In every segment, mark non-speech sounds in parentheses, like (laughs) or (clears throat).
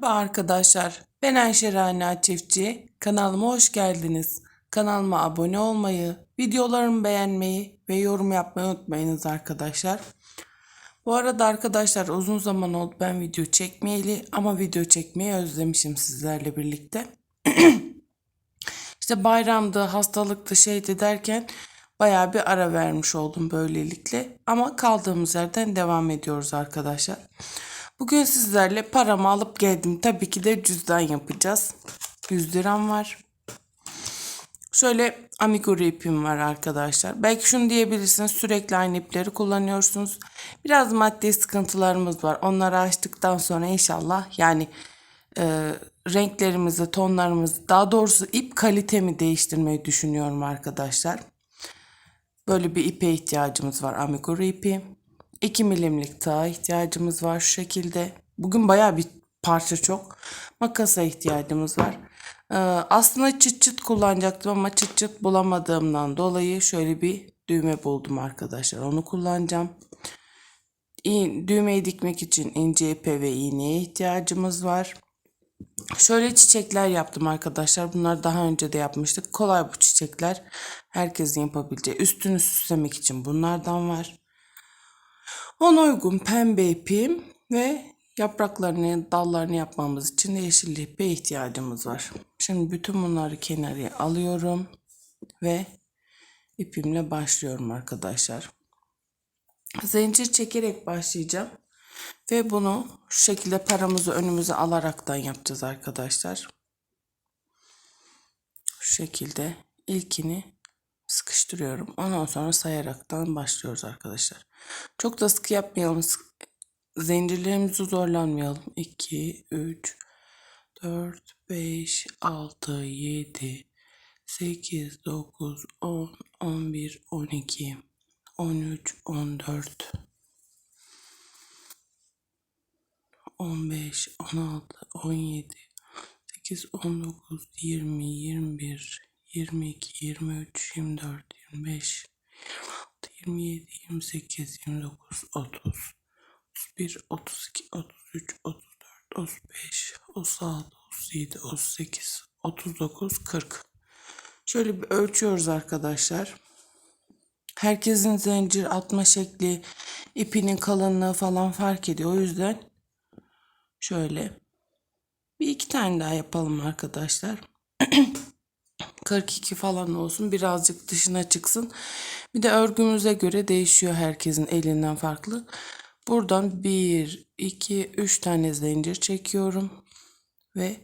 Merhaba arkadaşlar. Ben Ayşe Rana Çiftçi. Kanalıma hoş geldiniz. Kanalıma abone olmayı, videolarımı beğenmeyi ve yorum yapmayı unutmayınız arkadaşlar. Bu arada arkadaşlar uzun zaman oldu ben video çekmeyeli ama video çekmeyi özlemişim sizlerle birlikte. (clears throat) İşte bayramdı, hastalıktı, şeydi derken bayağı bir ara vermiş oldum böylelikle. Ama kaldığımız yerden devam ediyoruz arkadaşlar. Bugün sizlerle paramı alıp geldim. Tabii ki de cüzdan yapacağız. 100 liram var. Şöyle amigurumi ipim var arkadaşlar. Belki şunu diyebilirsiniz sürekli aynı ipleri kullanıyorsunuz. Biraz maddi sıkıntılarımız var. Onları açtıktan sonra inşallah yani e, renklerimizi, tonlarımızı daha doğrusu ip kalitemi değiştirmeyi düşünüyorum arkadaşlar. Böyle bir ipe ihtiyacımız var amigurumi ipi. 2 milimlik tığ ihtiyacımız var şu şekilde. Bugün baya bir parça çok. Makasa ihtiyacımız var. Ee, aslında çıt çıt kullanacaktım ama çıt çıt bulamadığımdan dolayı şöyle bir düğme buldum arkadaşlar. Onu kullanacağım. İ- Düğmeyi dikmek için ince ipe ve iğneye ihtiyacımız var. Şöyle çiçekler yaptım arkadaşlar. Bunları daha önce de yapmıştık. Kolay bu çiçekler. Herkesin yapabileceği. Üstünü süslemek için bunlardan var. Ona uygun pembe ipim ve yapraklarını, dallarını yapmamız için de yeşil ipe ihtiyacımız var. Şimdi bütün bunları kenara alıyorum ve ipimle başlıyorum arkadaşlar. Zincir çekerek başlayacağım. Ve bunu şu şekilde paramızı önümüze alaraktan yapacağız arkadaşlar. Şu şekilde ilkini sıkıştırıyorum. Ondan sonra sayaraktan başlıyoruz arkadaşlar. Çok da sıkı yapmayalım. Sık- Zincirlerimizi zorlanmayalım. 2, 3, 4, 5, 6, 7, 8, 9, 10, 11, 12, 13, 14, 15, 16, 17, 8, 19, 20, 21, 22, 23, 24, 25, 27, 28, 29, 30, 31, 32, 33, 34, 35, 36, 37, 38, 39, 40. Şöyle bir ölçüyoruz arkadaşlar. Herkesin zincir atma şekli, ipinin kalınlığı falan fark ediyor. O yüzden şöyle bir iki tane daha yapalım arkadaşlar. (clears throat) 42 falan olsun. Birazcık dışına çıksın. Bir de örgümüze göre değişiyor herkesin elinden farklı. Buradan 1, 2, 3 tane zincir çekiyorum. Ve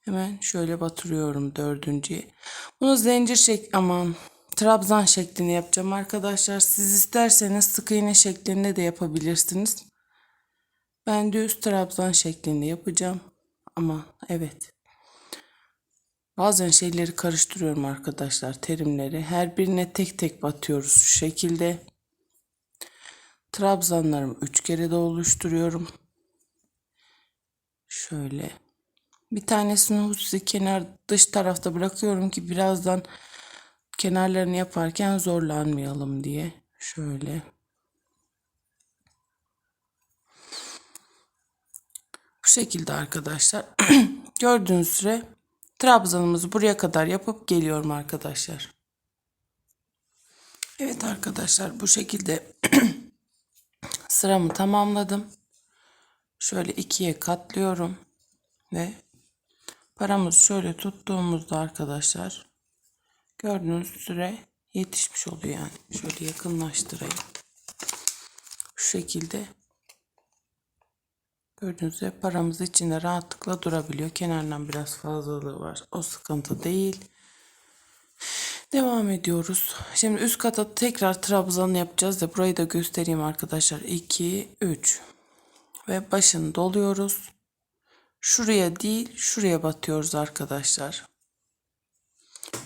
hemen şöyle batırıyorum dördüncüye. Bunu zincir şek aman trabzan şeklinde yapacağım arkadaşlar. Siz isterseniz sık iğne şeklinde de yapabilirsiniz. Ben düz trabzan şeklinde yapacağım. Ama evet. Bazen şeyleri karıştırıyorum arkadaşlar terimleri. Her birine tek tek batıyoruz şu şekilde. Trabzanlarımı üç kere de oluşturuyorum. Şöyle. Bir tanesini hususi kenar dış tarafta bırakıyorum ki birazdan kenarlarını yaparken zorlanmayalım diye. Şöyle. Bu şekilde arkadaşlar. (clears throat) Gördüğünüz süre trabzanımızı buraya kadar yapıp geliyorum arkadaşlar. Evet arkadaşlar bu şekilde (clears throat) sıramı tamamladım. Şöyle ikiye katlıyorum ve paramızı şöyle tuttuğumuzda arkadaşlar gördüğünüz süre yetişmiş oluyor yani. Şöyle yakınlaştırayım. Şu şekilde Gördüğünüz gibi paramız içinde rahatlıkla durabiliyor. Kenardan biraz fazlalığı var. O sıkıntı değil. Devam ediyoruz. Şimdi üst kata tekrar trabzan yapacağız da burayı da göstereyim arkadaşlar. 2, 3 ve başını doluyoruz. Şuraya değil şuraya batıyoruz arkadaşlar.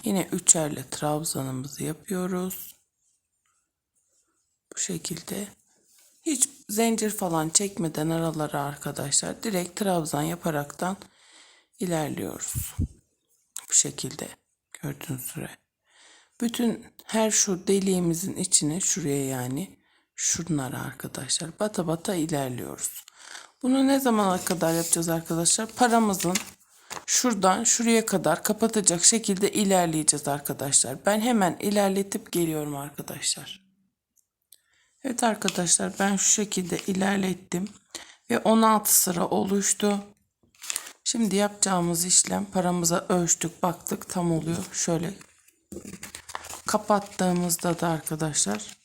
Yine üçerle trabzanımızı yapıyoruz. Bu şekilde hiç zincir falan çekmeden aralara arkadaşlar direkt trabzan yaparaktan ilerliyoruz. Bu şekilde gördüğünüz üzere. Bütün her şu deliğimizin içine şuraya yani şunlara arkadaşlar bata bata ilerliyoruz. Bunu ne zamana kadar yapacağız arkadaşlar? Paramızın şuradan şuraya kadar kapatacak şekilde ilerleyeceğiz arkadaşlar. Ben hemen ilerletip geliyorum arkadaşlar. Evet arkadaşlar ben şu şekilde ilerlettim ve 16 sıra oluştu. Şimdi yapacağımız işlem paramıza ölçtük baktık tam oluyor. Şöyle kapattığımızda da arkadaşlar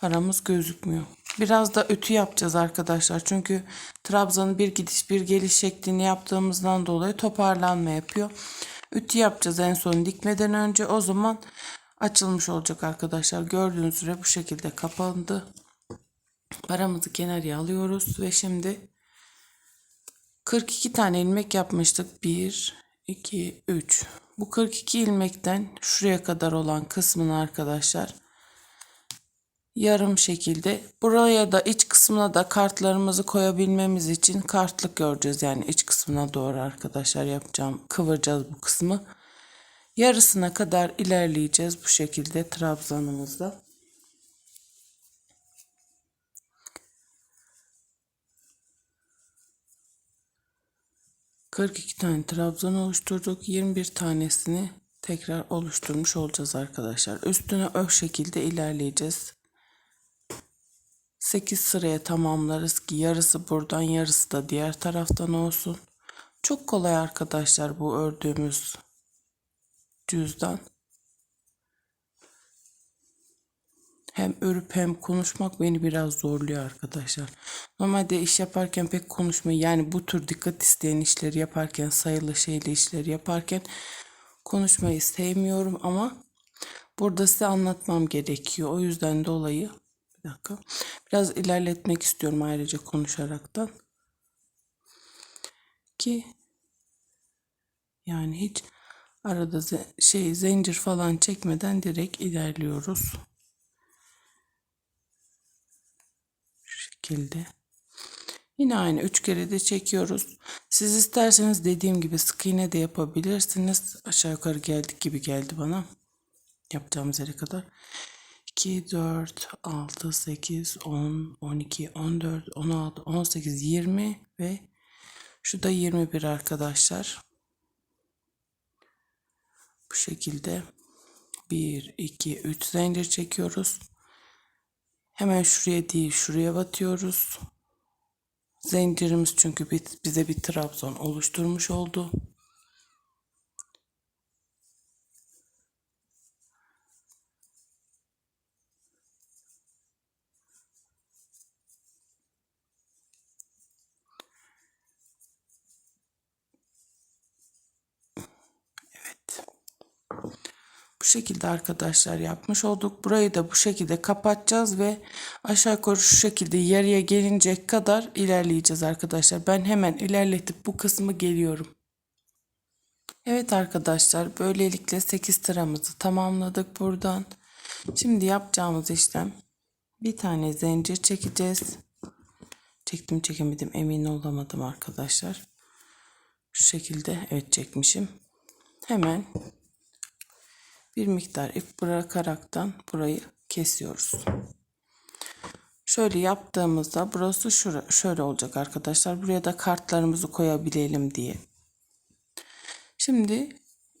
paramız gözükmüyor. Biraz da ütü yapacağız arkadaşlar. Çünkü trabzanın bir gidiş bir geliş şeklini yaptığımızdan dolayı toparlanma yapıyor. Ütü yapacağız en son dikmeden önce. O zaman açılmış olacak arkadaşlar. Gördüğünüz üzere bu şekilde kapandı. Paramızı kenarıya alıyoruz ve şimdi 42 tane ilmek yapmıştık. 1, 2, 3. Bu 42 ilmekten şuraya kadar olan kısmını arkadaşlar yarım şekilde buraya da iç kısmına da kartlarımızı koyabilmemiz için kartlık göreceğiz. Yani iç kısmına doğru arkadaşlar yapacağım. Kıvıracağız bu kısmı. Yarısına kadar ilerleyeceğiz bu şekilde trabzanımızda. ...42 tane trabzan oluşturduk. 21 tanesini tekrar oluşturmuş olacağız arkadaşlar. Üstüne o şekilde ilerleyeceğiz. 8 sıraya tamamlarız ki yarısı buradan yarısı da diğer taraftan olsun. Çok kolay arkadaşlar bu ördüğümüz cüzdan. Hem örüp hem konuşmak beni biraz zorluyor arkadaşlar. Normalde iş yaparken pek konuşmayı yani bu tür dikkat isteyen işleri yaparken sayılı şeyli işleri yaparken konuşmayı sevmiyorum ama burada size anlatmam gerekiyor. O yüzden dolayı bir dakika. Biraz ilerletmek istiyorum ayrıca konuşaraktan. Ki yani hiç arada şey zincir falan çekmeden direkt ilerliyoruz. Şu şekilde. Yine aynı üç kere de çekiyoruz. Siz isterseniz dediğim gibi sık iğne de yapabilirsiniz. Aşağı yukarı geldik gibi geldi bana. Yapacağımız yere kadar. 2, 4, 6, 8, 10, 12, 14, 16, 18, 20 ve şu da 21 arkadaşlar. Bu şekilde 1, 2, 3 zincir çekiyoruz. Hemen şuraya değil şuraya batıyoruz. Zincirimiz çünkü bi- bize bir trabzan oluşturmuş oldu. Bu şekilde arkadaşlar yapmış olduk. Burayı da bu şekilde kapatacağız ve aşağı yukarı şu şekilde yarıya gelinceye kadar ilerleyeceğiz arkadaşlar. Ben hemen ilerletip bu kısmı geliyorum. Evet arkadaşlar böylelikle 8 sıramızı tamamladık buradan. Şimdi yapacağımız işlem bir tane zincir çekeceğiz. Çektim çekemedim emin olamadım arkadaşlar. Şu şekilde evet çekmişim. Hemen bir miktar ip bırakaraktan burayı kesiyoruz. Şöyle yaptığımızda burası şura, şöyle olacak arkadaşlar. Buraya da kartlarımızı koyabilelim diye. Şimdi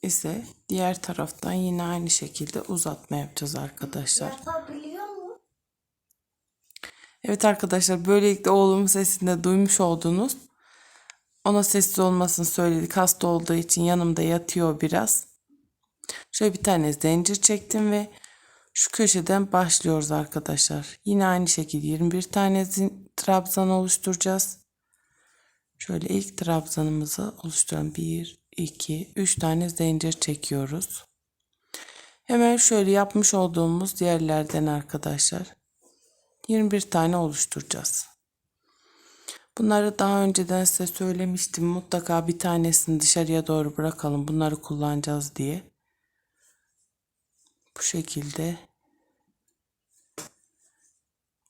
ise diğer taraftan yine aynı şekilde uzatma yapacağız arkadaşlar. Yapabiliyor mu? Evet arkadaşlar böylelikle oğlumun sesini de duymuş oldunuz. Ona sessiz olmasını söyledik. Hasta olduğu için yanımda yatıyor biraz. Şöyle bir tane zincir çektim ve şu köşeden başlıyoruz arkadaşlar. Yine aynı şekilde 21 tane trabzan oluşturacağız. Şöyle ilk trabzanımızı oluşturan 1, 2, 3 tane zincir çekiyoruz. Hemen şöyle yapmış olduğumuz yerlerden arkadaşlar 21 tane oluşturacağız. Bunları daha önceden size söylemiştim. Mutlaka bir tanesini dışarıya doğru bırakalım. Bunları kullanacağız diye. Bu şekilde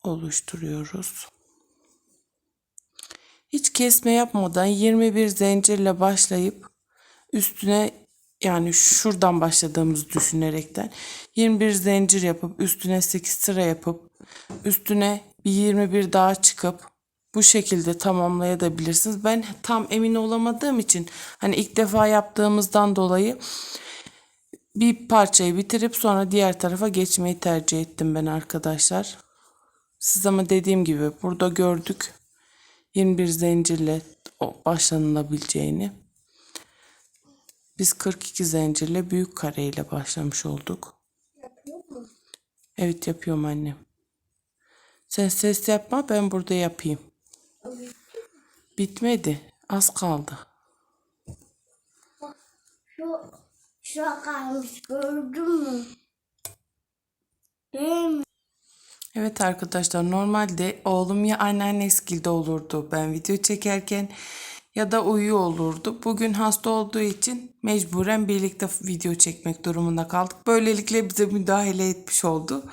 oluşturuyoruz. Hiç kesme yapmadan 21 zincirle başlayıp üstüne yani şuradan başladığımızı düşünerekten 21 zincir yapıp üstüne 8 sıra yapıp üstüne bir 21 daha çıkıp bu şekilde tamamlayabilirsiniz. Ben tam emin olamadığım için hani ilk defa yaptığımızdan dolayı bir parçayı bitirip sonra diğer tarafa geçmeyi tercih ettim ben arkadaşlar. Siz ama dediğim gibi burada gördük 21 zincirle başlanılabileceğini. Biz 42 zincirle büyük kareyle başlamış olduk. Evet yapıyorum annem. Sen ses yapma ben burada yapayım. Bitmedi. Az kaldı. Şu, şu kalmış gördün mü? Değil mi? Evet arkadaşlar normalde oğlum ya anneanneskilde olurdu ben video çekerken ya da uyuyor olurdu. Bugün hasta olduğu için mecburen birlikte video çekmek durumunda kaldık. Böylelikle bize müdahale etmiş oldu.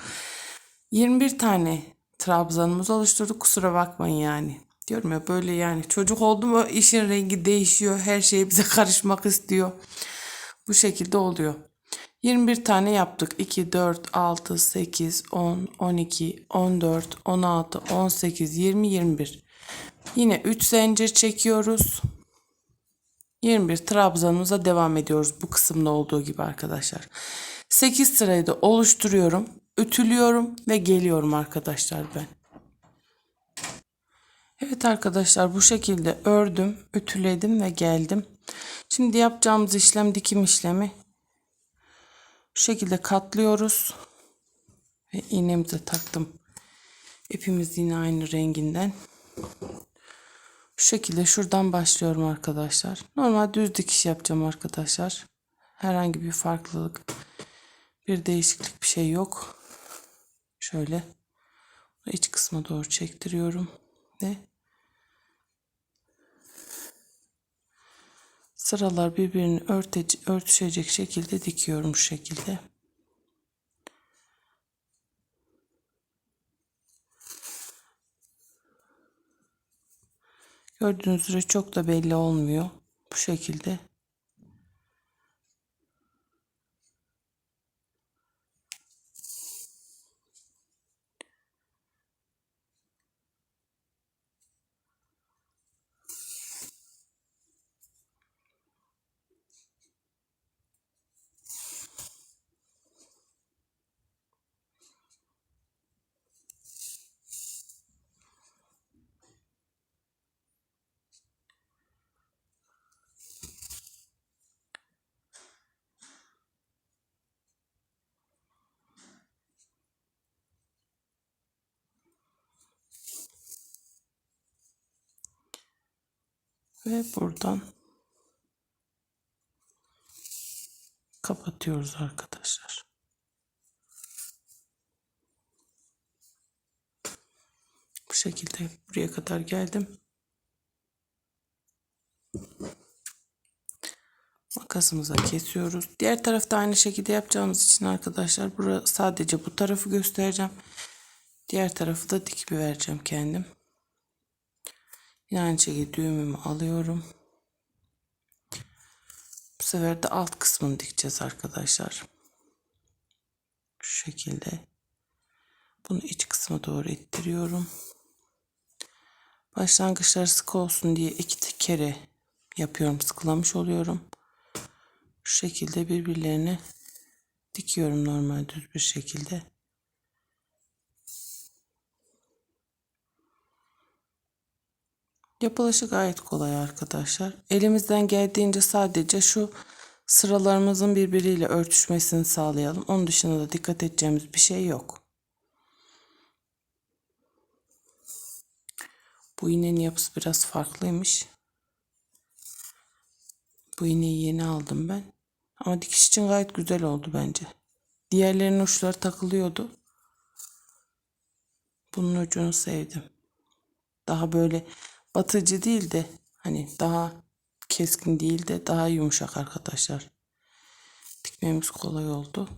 21 tane trabzanımız oluşturduk kusura bakmayın yani. Diyorum ya böyle yani çocuk oldu mu işin rengi değişiyor. Her şey bize (laughs) karışmak istiyor. Bu şekilde oluyor. 21 tane yaptık. 2, 4, 6, 8, 10, 12, 14, 16, 18, 20, 21. Yine 3 zincir çekiyoruz. 21 trabzanımıza devam ediyoruz bu kısımda olduğu gibi arkadaşlar. 8 sırayı da oluşturuyorum. Ütülüyorum ve geliyorum arkadaşlar ben. Evet arkadaşlar bu şekilde ördüm, ütüledim ve geldim. Şimdi yapacağımız işlem dikim işlemi. Bu şekilde katlıyoruz. Ve iğnemize taktım. İpimiz yine aynı renginden. Bu şekilde şuradan başlıyorum arkadaşlar. Normal düz dikiş yapacağım arkadaşlar. Herhangi bir farklılık, bir değişiklik bir şey yok. Şöyle iç kısma doğru çektiriyorum ve sıralar birbirini örtece, örtüşecek şekilde dikiyorum şu şekilde. Gördüğünüz üzere çok da belli olmuyor. Bu şekilde. Ve buradan kapatıyoruz arkadaşlar. Bu şekilde buraya kadar geldim. Makasımıza kesiyoruz. Diğer tarafta aynı şekilde yapacağımız için arkadaşlar burada sadece bu tarafı göstereceğim. Diğer tarafı da dikip vereceğim kendim. Aynı şekilde düğümümü alıyorum. Bu sefer de alt kısmını dikeceğiz arkadaşlar. Şu şekilde. Bunu iç kısma doğru ittiriyorum. Başlangıçlar sık olsun diye iki kere yapıyorum. Sıkılamış oluyorum. Şu şekilde birbirlerine dikiyorum normal düz bir şekilde. Yapılışı gayet kolay arkadaşlar. Elimizden geldiğince sadece şu sıralarımızın birbiriyle örtüşmesini sağlayalım. Onun dışında da dikkat edeceğimiz bir şey yok. Bu iğnenin yapısı biraz farklıymış. Bu iğneyi yeni aldım ben. Ama dikiş için gayet güzel oldu bence. Diğerlerinin uçları takılıyordu. Bunun ucunu sevdim. Daha böyle batıcı değil de hani daha keskin değil de daha yumuşak arkadaşlar. Dikmemiz kolay oldu.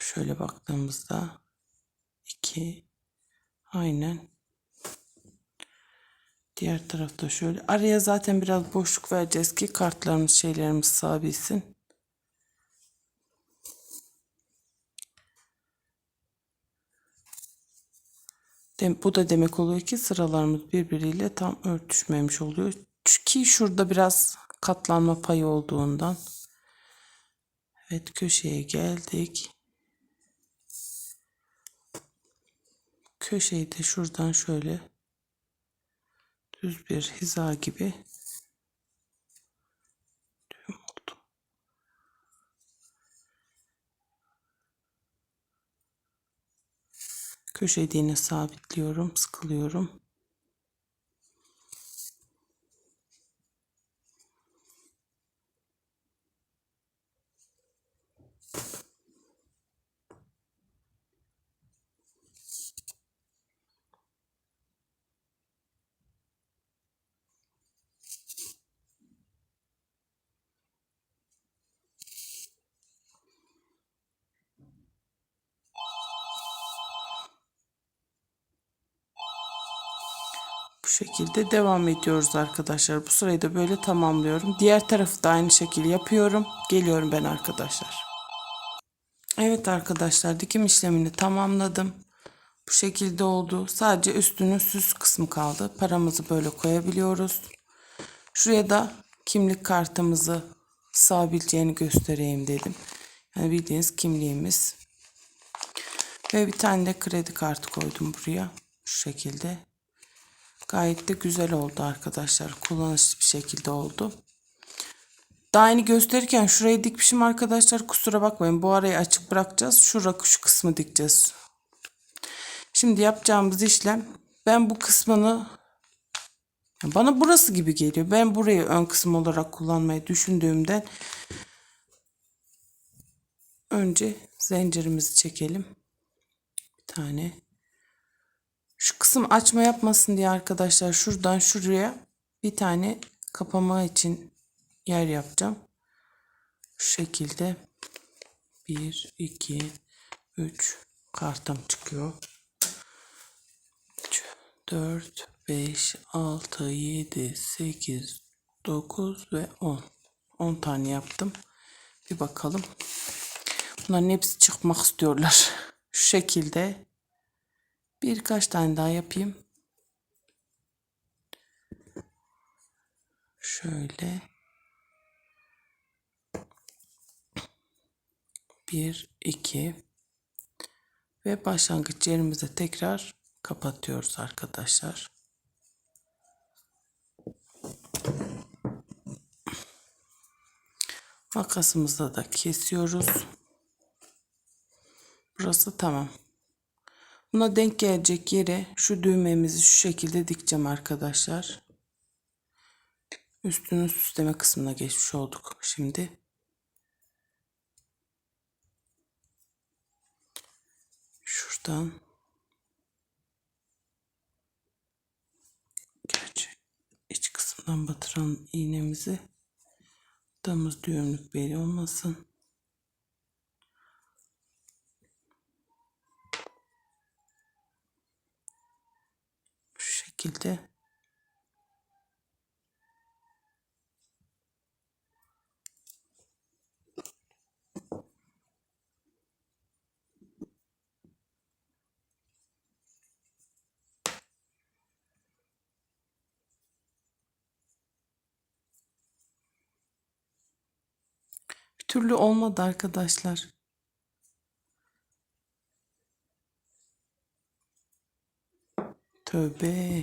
Şöyle baktığımızda iki aynen Diğer tarafta şöyle. Araya zaten biraz boşluk vereceğiz ki kartlarımız şeylerimiz sığabilsin. Bu da demek oluyor ki sıralarımız birbiriyle tam örtüşmemiş oluyor. Çünkü şurada biraz katlanma payı olduğundan. Evet köşeye geldik. Köşeyi de şuradan şöyle düz bir hiza gibi Yine sabitliyorum, sıkılıyorum. Bu şekilde devam ediyoruz arkadaşlar. Bu sırayı da böyle tamamlıyorum. Diğer tarafı da aynı şekilde yapıyorum. Geliyorum ben arkadaşlar. Evet arkadaşlar dikim işlemini tamamladım. Bu şekilde oldu. Sadece üstünün süs kısmı kaldı. Paramızı böyle koyabiliyoruz. Şuraya da kimlik kartımızı sığabileceğini göstereyim dedim. Yani bildiğiniz kimliğimiz. Ve bir tane de kredi kartı koydum buraya. Şu şekilde. Gayet de güzel oldu arkadaşlar. Kullanışlı bir şekilde oldu. Daha yeni gösterirken şurayı dikmişim arkadaşlar. Kusura bakmayın. Bu arayı açık bırakacağız. Şura şu kısmı dikeceğiz. Şimdi yapacağımız işlem ben bu kısmını bana burası gibi geliyor. Ben burayı ön kısım olarak kullanmayı düşündüğümden önce zincirimizi çekelim. Bir tane. Şu kısım açma yapmasın diye arkadaşlar şuradan şuraya bir tane kapama için yer yapacağım. Şu şekilde 1 2 3 kartım çıkıyor. 3 4 5 6 7 8 9 ve 10. 10 tane yaptım. Bir bakalım. Bunların hepsi çıkmak istiyorlar. Şu şekilde Birkaç tane daha yapayım. Şöyle. Bir, iki. Ve başlangıç yerimizi tekrar kapatıyoruz arkadaşlar. Makasımızla da kesiyoruz. Burası tamam. Buna denk gelecek yere şu düğmemizi şu şekilde dikeceğim arkadaşlar. Üstünün süsleme kısmına geçmiş olduk şimdi. Şuradan gerçi iç kısımdan batıran iğnemizi damız düğümlük belli olmasın. Şu şekilde bir türlü olmadı arkadaşlar. Tövbe.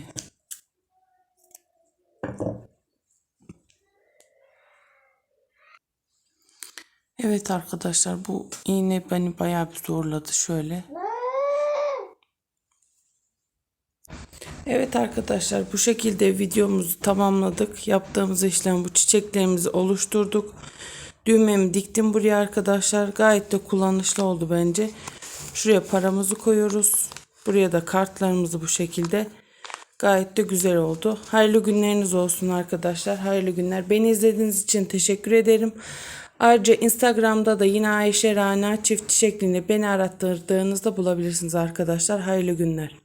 Evet arkadaşlar bu iğne beni bayağı bir zorladı şöyle. Evet arkadaşlar bu şekilde videomuzu tamamladık. Yaptığımız işlem bu çiçeklerimizi oluşturduk. Düğmemi diktim buraya arkadaşlar. Gayet de kullanışlı oldu bence. Şuraya paramızı koyuyoruz. Buraya da kartlarımızı bu şekilde. Gayet de güzel oldu. Hayırlı günleriniz olsun arkadaşlar. Hayırlı günler. Beni izlediğiniz için teşekkür ederim. Ayrıca Instagram'da da yine Ayşe Rana çiftçi şeklinde beni arattırdığınızda bulabilirsiniz arkadaşlar. Hayırlı günler.